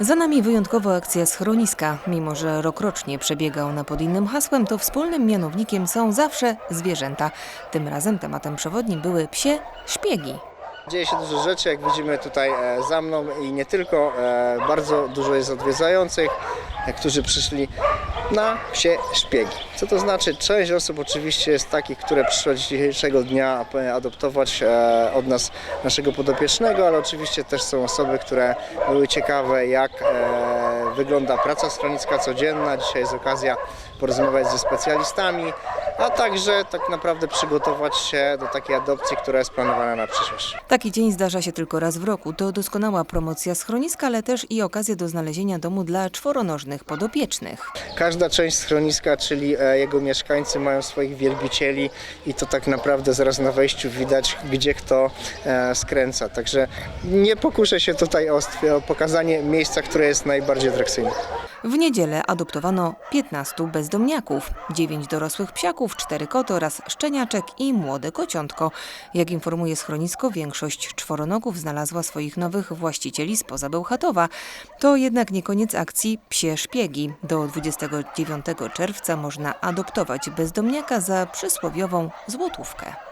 Za nami wyjątkowa akcja schroniska. Mimo, że rokrocznie przebiega ona pod innym hasłem, to wspólnym mianownikiem są zawsze zwierzęta. Tym razem tematem przewodnim były psie szpiegi. Dzieje się dużo rzeczy, jak widzimy tutaj e, za mną i nie tylko. E, bardzo dużo jest odwiedzających, którzy przyszli na psie szpiegi. Co to znaczy? Część osób oczywiście jest takich, które przyszły dzisiejszego dnia adoptować e, od nas naszego podopiecznego, ale oczywiście też są osoby, które były ciekawe, jak e, wygląda praca schroniska codzienna. Dzisiaj jest okazja porozmawiać ze specjalistami, a także tak naprawdę przygotować się do takiej adopcji, która jest planowana na przyszłość. Taki dzień zdarza się tylko raz w roku. To doskonała promocja schroniska, ale też i okazja do znalezienia domu dla czworonożnych podopiecznych. Każda część schroniska, czyli e, jego mieszkańcy mają swoich wielbicieli i to tak naprawdę zaraz na wejściu widać, gdzie kto e, skręca. Także nie pokuszę się tutaj o pokazanie miejsca, które jest najbardziej atrakcyjne. W niedzielę adoptowano 15 bezdomniaków, 9 dorosłych psiaków, 4 koty oraz szczeniaczek i młode kociątko. Jak informuje schronisko, większość czworonogów znalazła swoich nowych właścicieli spoza Bełchatowa. To jednak nie koniec akcji Psie Szpiegi. Do 29 czerwca można adoptować bezdomniaka za przysłowiową złotówkę.